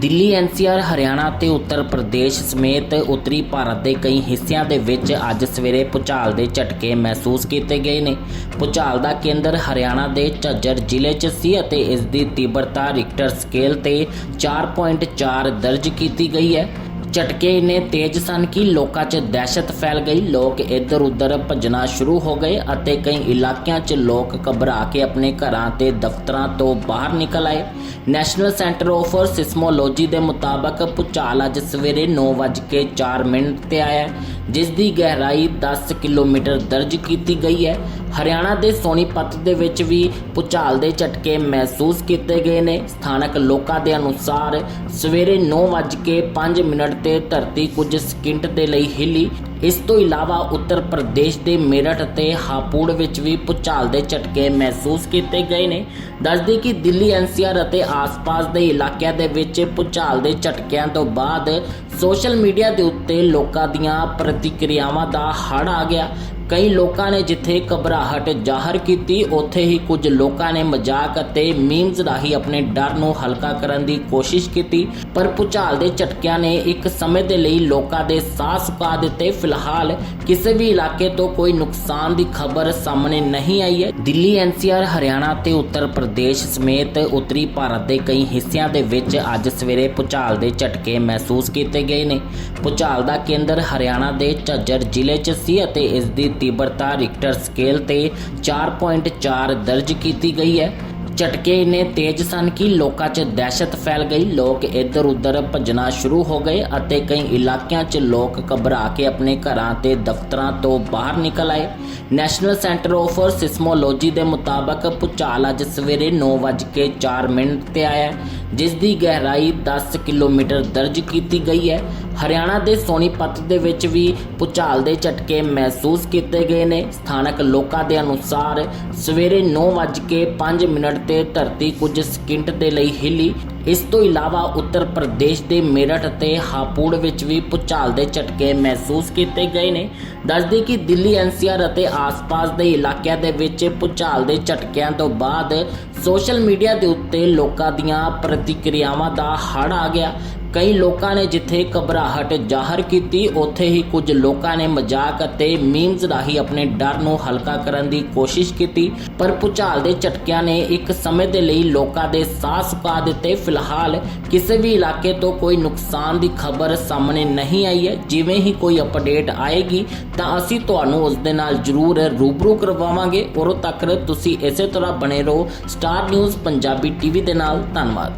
Delhi NCR, Haryana ਤੇ ਉੱਤਰ ਪ੍ਰਦੇਸ਼ ਸਮੇਤ ਉੱਤਰੀ ਭਾਰਤ ਦੇ ਕਈ ਹਿੱਸਿਆਂ ਦੇ ਵਿੱਚ ਅੱਜ ਸਵੇਰੇ ਭੂਚਾਲ ਦੇ ਝਟਕੇ ਮਹਿਸੂਸ ਕੀਤੇ ਗਏ ਨੇ। ਭੂਚਾਲ ਦਾ ਕੇਂਦਰ ਹਰਿਆਣਾ ਦੇ ਝੱਜਰ ਜ਼ਿਲ੍ਹੇ 'ਚ ਸੀ ਅਤੇ ਇਸ ਦੀ ਤੀਬਰਤਾ ਰਿਕਟਰ ਸਕੇਲ ਤੇ 4.4 ਦਰਜ ਕੀਤੀ ਗਈ ਹੈ। ਝਟਕੇ ਇੰਨੇ ਤੇਜ਼ ਸਨ ਕਿ ਲੋਕਾਂ 'ਚ ਦਹਿਸ਼ਤ ਫੈਲ ਗਈ ਲੋਕ ਇੱਧਰ ਉੱਧਰ ਭੱਜਣਾ ਸ਼ੁਰੂ ਹੋ ਗਏ ਅਤੇ ਕਈ ਇਲਾਕਿਆਂ 'ਚ ਲੋਕ ਘਬਰਾ ਕੇ ਆਪਣੇ ਘਰਾਂ ਤੇ ਦਫ਼ਤਰਾਂ ਤੋਂ ਬਾਹਰ ਨਿਕਲ ਆਏ ਨੈਸ਼ਨਲ ਸੈਂਟਰ ਆਫ ਸਿਸਮੋਲੋਜੀ ਦੇ ਮੁਤਾਬਕ ਭੂਚਾਲ ਅੱਜ ਸਵੇਰੇ 9:04 ਮਿੰਟ ਤੇ ਆਇਆ ਜਿਸ ਦੀ ਗਹਿਰਾਈ 10 ਕਿਲੋਮੀਟਰ ਦਰਜ ਕੀਤੀ ਗਈ ਹੈ ਹਰਿਆਣਾ ਦੇ ਸੋਨੀਪਤ ਦੇ ਵਿੱਚ ਵੀ ਭੂਚਾਲ ਦੇ ਝਟਕੇ ਮਹਿਸੂਸ ਕੀਤੇ ਗਏ ਨੇ ਸਥਾਨਕ ਲੋਕਾਂ ਦੇ ਅਨੁਸਾਰ ਸਵੇਰੇ 9:05 ਮਿੰਟ ਤੇ ਧਰਤੀ ਕੁਝ ਸਕਿੰਟ ਦੇ ਲਈ ਹਿੱਲੀ। ਇਸ ਤੋਂ ਇਲਾਵਾ ਉੱਤਰ ਪ੍ਰਦੇਸ਼ ਦੇ ਮੇਰਠ ਅਤੇ ਹਾਪੂੜ ਵਿੱਚ ਵੀ ਭੂਚਾਲ ਦੇ ਝਟਕੇ ਮਹਿਸੂਸ ਕੀਤੇ ਗਏ ਨੇ। ਦੱਸਦੇ ਕਿ ਦਿੱਲੀ ਐਨਸੀਆਰ ਅਤੇ ਆਸ-ਪਾਸ ਦੇ ਇਲਾਕਿਆਂ ਦੇ ਵਿੱਚ ਭੂਚਾਲ ਦੇ ਝਟਕਿਆਂ ਤੋਂ ਬਾਅਦ ਸੋਸ਼ਲ ਮੀਡੀਆ ਦੇ ਉੱਤੇ ਲੋਕਾਂ ਦੀਆਂ ਪ੍ਰਤੀਕਿਰਿਆਵਾਂ ਦਾ ਹੜ ਆ ਗਿਆ। ਕਈ ਲੋਕਾਂ ਨੇ ਜਿੱਥੇ ਘਬਰਾਹਟ ਜ਼ਾਹਰ ਕੀਤੀ, ਉੱਥੇ ਹੀ ਕੁਝ ਲੋਕਾਂ ਨੇ ਮਜ਼ਾਕ ਅਤੇ ਮੀਮਸ ਰਾਹੀਂ ਆਪਣੇ ਡਰ ਨੂੰ ਹਲਕਾ ਕਰਨ ਦੀ ਕੋਸ਼ਿਸ਼ ਕੀਤੀ। ਪਰ ਭੁਚਾਲ ਦੇ ਝਟਕਿਆਂ ਨੇ ਇੱਕ ਸਮੇਂ ਦੇ ਲਈ ਲੋਕਾਂ ਦੇ ਸਾਹ ਸੁਕਾ ਦਿੱਤੇ। ਫਿਲਹਾਲ ਕਿਸੇ ਵੀ ਇਲਾਕੇ ਤੋਂ ਕੋਈ ਨੁਕਸਾਨ ਦੀ ਖਬਰ ਸਾਹਮਣੇ ਨਹੀਂ ਆਈ ਹੈ। ਦਿੱਲੀ ਐਨਸੀਆਰ ਹਰਿਆਣਾ ਤੇ ਉੱਤਰ ਪ੍ਰਦੇਸ਼ ਸਮੇਤ ਉੱਤਰੀ ਭਾਰਤ ਦੇ ਕਈ ਹਿੱਸਿਆਂ ਦੇ ਵਿੱਚ ਅੱਜ ਸਵੇਰੇ ਭੁਚਾਲ ਦੇ ਝਟਕੇ ਮਹਿਸੂਸ ਕੀਤੇ ਗਏ ਨੇ। ਭੁਚਾਲ ਦਾ ਕੇਂਦਰ ਹਰਿਆਣਾ ਦੇ ਝੱਜਰ ਜ਼ਿਲ੍ਹੇ 'ਚ ਸੀ ਅਤੇ ਇਸ ਦੀ ਤੀਬਰਤਾ ਰਿਕਟਰ ਸਕੇਲ ਤੇ 4.4 ਦਰਜ ਕੀਤੀ ਗਈ ਹੈ। ਝਟਕੇ ਇੰਨੇ ਤੇਜ਼ ਸਨ ਕਿ ਲੋਕਾਂ 'ਚ ਦਹਿਸ਼ਤ ਫੈਲ ਗਈ। ਲੋਕ ਇੱਧਰ ਉੱਧਰ ਭੱਜਣਾ ਸ਼ੁਰੂ ਹੋ ਗਏ ਅਤੇ ਕਈ ਇਲਾਕਿਆਂ 'ਚ ਲੋਕ ਘਬਰਾ ਕੇ ਆਪਣੇ ਘਰਾਂ ਤੇ ਦਫ਼ਤਰਾਂ ਤੋਂ ਬਾਹਰ ਨਿਕਲ ਆਏ। ਨੈਸ਼ਨਲ ਸੈਂਟਰ ਆਫ ਸਿਸਮੋਲੋਜੀ ਦੇ ਮੁਤਾਬਕ ਭੂਚਾਲ ਅੱਜ ਸਵੇਰੇ 9:04 ਮਿੰਟ ਤੇ ਆਇਆ ਜਿਸ ਦੀ ਗਹਿਰਾਈ 10 ਕਿਲੋਮੀਟਰ ਦਰਜ ਕੀਤੀ ਗਈ ਹੈ। ਹਰਿਆਣਾ ਦੇ ਸੋਨੀਪਤ ਦੇ ਵਿੱਚ ਵੀ ਭੂਚਾਲ ਦੇ ਝਟਕੇ ਮਹਿਸੂਸ ਕੀਤੇ ਗਏ ਨੇ। ਸਥਾਨਕ ਲੋਕਾਂ ਦੇ ਅਨੁਸਾਰ ਸਵੇਰੇ 9:05 ਮਿੰਟ ਤੇ ਧਰਤੀ ਕੁਝ ਸਕਿੰਟ ਦੇ ਲਈ ਹਿੱਲੀ। ਇਸ ਤੋਂ ਇਲਾਵਾ ਉੱਤਰ ਪ੍ਰਦੇਸ਼ ਦੇ ਮੇਰਠ ਅਤੇ ਹਾਪੂੜ ਵਿੱਚ ਵੀ ਭੂਚਾਲ ਦੇ ਝਟਕੇ ਮਹਿਸੂਸ ਕੀਤੇ ਗਏ ਨੇ। ਦੱਸਦੇ ਕਿ ਦਿੱਲੀ ਐਨਸੀਆਰ ਅਤੇ ਆਸ-ਪਾਸ ਦੇ ਇਲਾਕਿਆਂ ਦੇ ਵਿੱਚ ਭੂਚਾਲ ਦੇ ਝਟਕਿਆਂ ਤੋਂ ਬਾਅਦ ਸੋਸ਼ਲ ਮੀਡੀਆ ਦੇ ਉੱਤੇ ਲੋਕਾਂ ਦੀਆਂ ਪ੍ਰਤੀਕਿਰਿਆਵਾਂ ਦਾ ਹੜ੍ਹ ਆ ਗਿਆ। ਕਈ ਲੋਕਾਂ ਨੇ ਜਿੱਥੇ ਘਬਰਾਹਟ ਜ਼ਾਹਰ ਕੀਤੀ, ਉੱਥੇ ਹੀ ਕੁਝ ਲੋਕਾਂ ਨੇ ਮਜ਼ਾਕ ਅਤੇ ਮੀਮਸ ਰਾਹੀਂ ਆਪਣੇ ਡਰ ਨੂੰ ਹਲਕਾ ਕਰਨ ਦੀ ਕੋਸ਼ਿਸ਼ ਕੀਤੀ। ਪਰ ਭੁਚਾਲ ਦੇ ਝਟਕਿਆਂ ਨੇ ਇੱਕ ਸਮੇਂ ਦੇ ਲਈ ਲੋਕਾਂ ਦੇ ਸਾਹ ਸੁਕਾ ਦਿੱਤੇ। ਫਿਲਹਾਲ ਕਿਸੇ ਵੀ ਇਲਾਕੇ ਤੋਂ ਕੋਈ ਨੁਕਸਾਨ ਦੀ ਖਬਰ ਸਾਹਮਣੇ ਨਹੀਂ ਆਈ ਹੈ। ਜਿਵੇਂ ਹੀ ਕੋਈ ਅਪਡੇਟ ਆਏਗੀ, ਤਾਂ ਅਸੀਂ ਤੁਹਾਨੂੰ ਉਸ ਦੇ ਨਾਲ ਜ਼ਰੂਰ ਰੂਬਰੂ ਕਰਵਾਵਾਂਗੇ। ਉਦੋਂ ਤੱਕ ਤੁਸੀਂ ਇਸੇ ਤਰ੍ਹਾਂ ਬਣੇ ਰਹੋ। ਸਟਾਰ ਨਿਊਜ਼ ਪੰਜਾਬੀ ਟੀਵੀ ਦੇ ਨਾਲ। ਧੰਨਵਾਦ।